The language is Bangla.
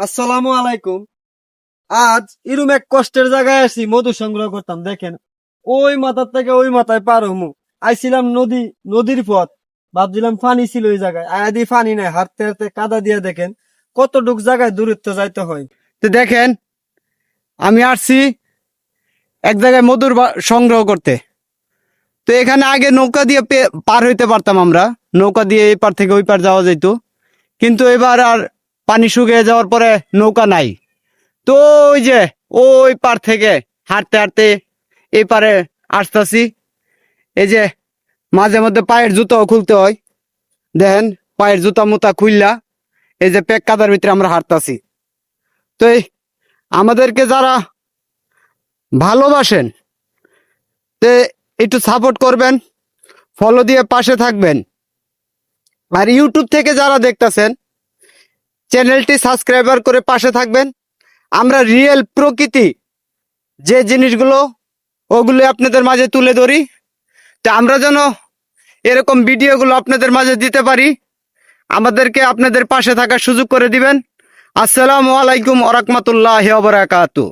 আসসালামু আলাইকুম। আজ এরম এক কষ্টের জায়গায় আসি, মধু সংগ্রহ করতাম, দেখেন। ওই মাথার থেকে ওই মাথায় পার হমু। আইছিলাম নদী, নদীর পথ। ভাবছিলাম পানি ছিল ওই জায়গায়। আয়াদি পানি নাই, হাঁটতে হাঁটতে কাদা দিয়ে দেখেন কতটুক জায়গায় দূরত্ব যাইতে হয়। তো দেখেন, আমি আসছি এক জায়গায় মধুর সংগ্রহ করতে। তো এখানে আগে নৌকা দিয়ে পার হইতে পারতাম আমরা। নৌকা দিয়ে এই পার থেকে ওই পার যাওয়া যেত কিন্তু এবার আর পানি শুকিয়ে যাওয়ার পরে নৌকা নাই। তো ওই যে ওই পার থেকে হাঁটতে হাঁটতে এই পারে আসতেছি। এই যে মাঝে মধ্যে পায়ের জুতাও খুলতে হয়। দেখেন, পায়ের জুতা মুতা খুললা এই যে পেক কাদার ভিতরে আমরা হাঁটতাছি। তো আমাদেরকে যারা ভালোবাসেন, তে একটু সাপোর্ট করবেন ফলো দিয়ে পাশে থাকবেন। আর ইউটিউব থেকে যারা দেখতেছেন চ্যানেলটি সাবস্ক্রাইবার করে পাশে থাকবেন। আমরা রিয়েল প্রকৃতি যে জিনিসগুলো ওগুলো আপনাদের মাঝে তুলে ধরি। তো আমরা যেন এরকম ভিডিওগুলো আপনাদের মাঝে দিতে পারি, আমাদেরকে আপনাদের পাশে থাকার সুযোগ করে দিবেন। আসসালামু আলাইকুম ওরকমতুল্লাহ বারাকাতু